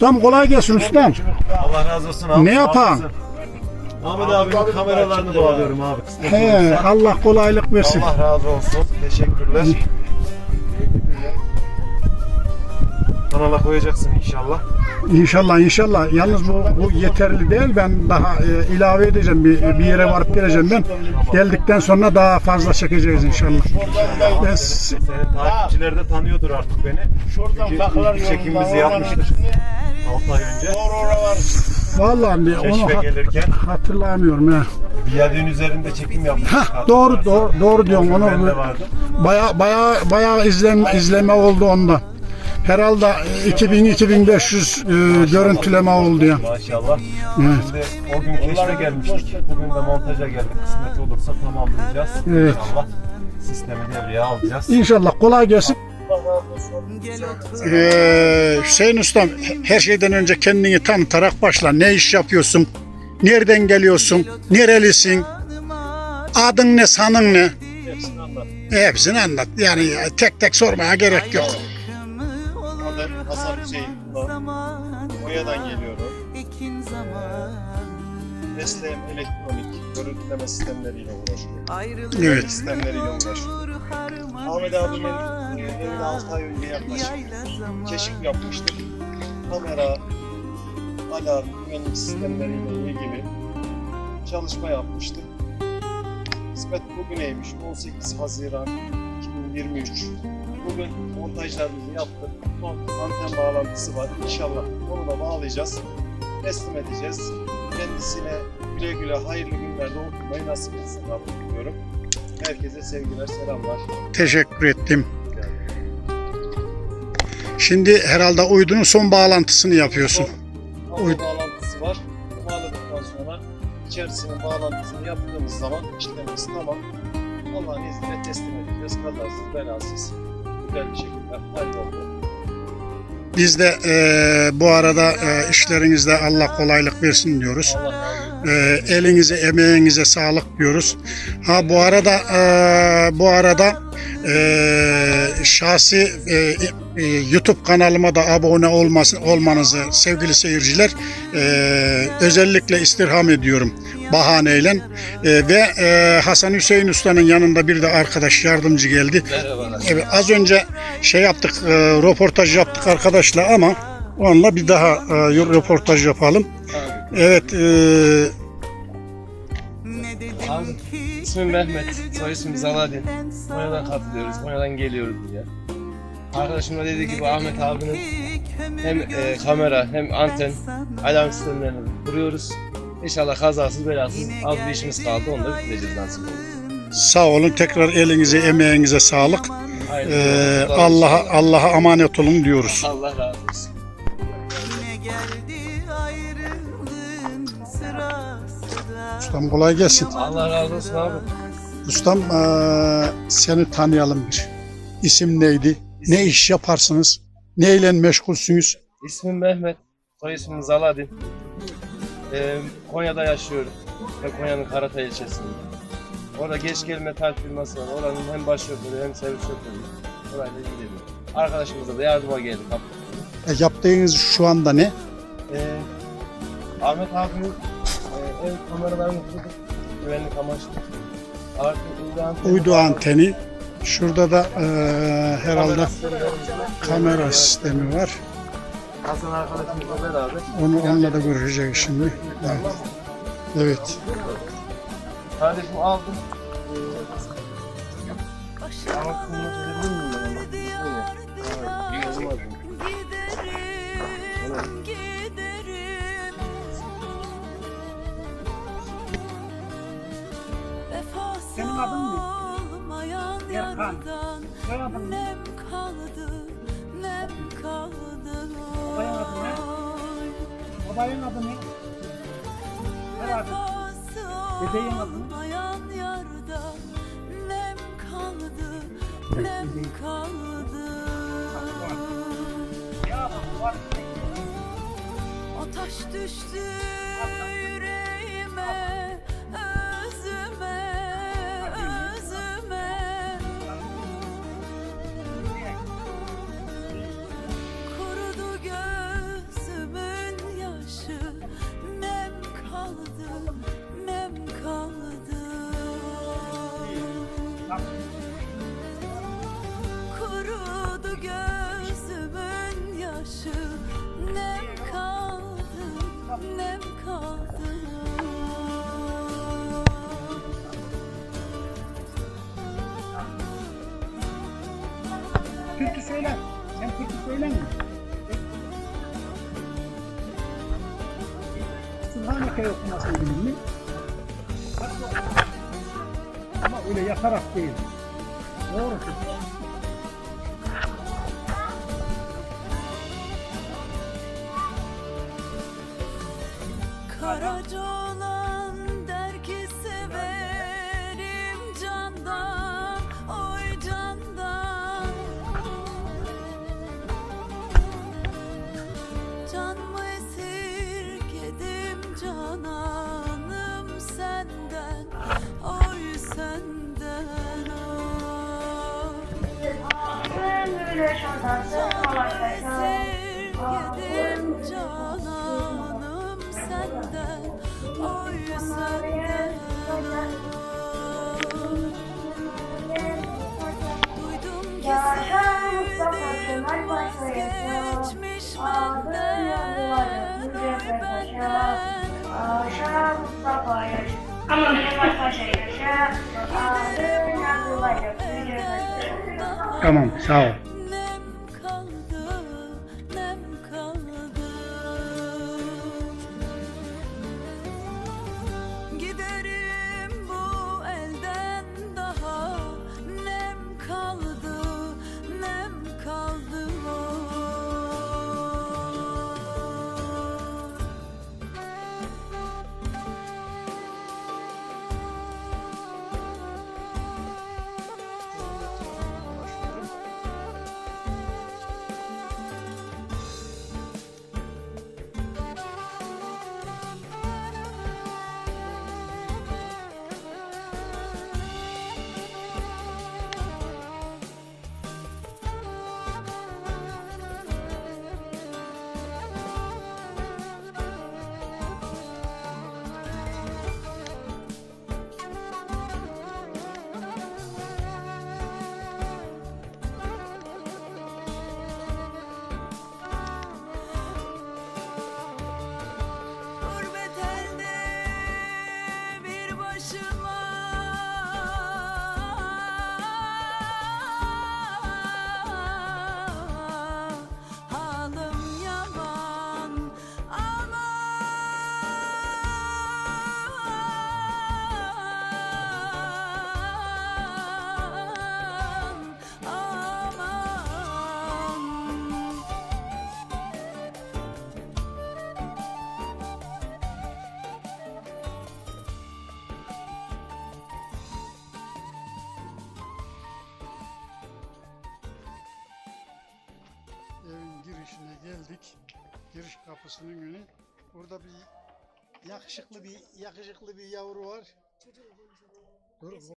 Ustam kolay gelsin ustam. Allah razı olsun abi. Ne yapan? Ahmet abinin kameralarını bağlıyorum abi. He. Allah kolaylık versin. Allah razı olsun. Teşekkürler. Kanala koyacaksın inşallah. İnşallah inşallah. Yalnız bu, bu yeterli değil. Ben daha e, ilave edeceğim. Bir, bir yere varıp geleceğim ben. Geldikten sonra daha fazla çekeceğiz inşallah. Ben s- Senin takipçiler de tanıyordur artık beni. Çünkü ilk çekimimizi yapmıştık 6 ay önce. vallahi bir onu Keşfe ha- gelirken hatırlamıyorum ya. Viyadüğün üzerinde çekim yapmıştık. Hah, doğru doğru doğru diyorsun onu. Ben de vardı. Baya baya baya izlenme izleme oldu onda. Herhalde 2000 2500 e, görüntüleme oldu ya. Maşallah. Evet. Şimdi o gün keşfe gelmiştik. Bugün de montaja geldik. Kısmet olursa tamamlayacağız. Evet. İnşallah sistemi devreye alacağız. İnşallah kolay gelsin. Ee, Hüseyin Ustam her şeyden önce kendini tanıtarak başla. Ne iş yapıyorsun? Nereden geliyorsun? Nerelisin? Adın ne, sanın ne? Hepsini anlat. Hepsini anlat. Yani tek tek sormaya gerek yok. Adım Hasan Hüseyin. Konya'dan geliyorum. Mesleğim elektronik, görüntüleme sistemleriyle uğraşıyorum. Evet. Sistemleriyle uğraşıyorum. Ahmet abimin e, evine 6 ay önce yaklaşık keşif yapmıştık. Kamera, alarm, güvenlik sistemleriyle ilgili çalışma yapmıştık. Kısmet bugüneymiş 18 Haziran 2023. Bugün montajlarımızı yaptık. Son anten bağlantısı var. İnşallah onu da bağlayacağız. Teslim edeceğiz. Kendisine güle güle hayırlı günlerde okumayı nasip etsin Rabbim diyorum. Herkese sevgiler, selamlar. Teşekkür ettim. Şimdi herhalde uydunun son bağlantısını yapıyorsun. Son Uy- bağlantısı var. Bağladıktan sonra içerisinin bağlantısını yaptığımız zaman işlemimiz tamam. Allah'ın izniyle teslim edeceğiz. Kazasız, belasız, güzel bir şekilde halloldu. Biz de eee, bu arada eee, işlerinizde Allah kolaylık versin diyoruz. Allah Eee, elinize, emeğinize sağlık diyoruz. Ha bu arada eee, bu arada eee, şahsi eee, YouTube kanalıma da abone olması, olmanızı sevgili seyirciler özellikle istirham ediyorum bahaneyle Eee, ve eee, Hasan Hüseyin Usta'nın yanında bir de arkadaş yardımcı geldi. Evet az önce şey yaptık eee, röportaj yaptık arkadaşla ama onunla bir daha eee, röportaj yapalım. Evet eee Abi, ismim Mehmet, soy ismim Zaladin. Konya'dan katılıyoruz, Konya'dan geliyoruz diye. Arkadaşım da dediği gibi Ahmet abinin hem e, kamera hem anten alarm sistemlerini kuruyoruz. İnşallah kazasız belasız az bir işimiz kaldı onu da bitireceğiz nasip olur. Sağ olun. Tekrar elinize, emeğinize sağlık. Hayırlı Ee. Allah'a Allah'a emanet olun diyoruz. Allah razı olsun. Ne geldi da Ustam kolay gelsin. Allah razı olsun abi. Ustam eee, seni tanıyalım bir. İsim neydi? Ne iş yaparsınız? Neyle meşgulsünüz? İsmim Mehmet, soy ismim Zaladin. Ee, Konya'da yaşıyorum. Ve Konya'nın Karatay ilçesinde. Orada geç gel metal firması var. Oranın hem baş şoförü hem servis şoförü. Orayla ilgileniyor. Arkadaşımıza da yardıma geldik. E, yaptığınız şu anda ne? Ee, Ahmet abinin e, ev kameralarını kurduk. Güvenlik amaçlı. Artı uydu anteni. Uydu anteni. Şurada da eee, herhalde Kamera sistemi var. Hasan arkadaşımızla beraber. Onu onunla da göreceğiz şimdi. Evet. Evet. Kardeşim aldım. Ama kılmak edebilir miyim Vefası olmayan yardan Nem kaldı, nem kaldı Babayın adı ne? Babayın adı ne? Vefası Bebeğin adı ne? yardan Nem kaldı, nem kaldı Ya bak var. O taş düştü türkü söyle. Sen türkü söyle mi? Sübhaneke'yi okumasını bilir mi? Ama öyle yakarak değil. Doğru. Karaca Esirgedim cananım senden Oy senden Duydum ki sevdim vazgeçmiş benden Oy benden Ama benim paşa yaşa. Adın Abdullah Tamam sağ ol. Giriş kapısının önü. Burada bir yakışıklı bir yakışıklı bir yavru var. Dur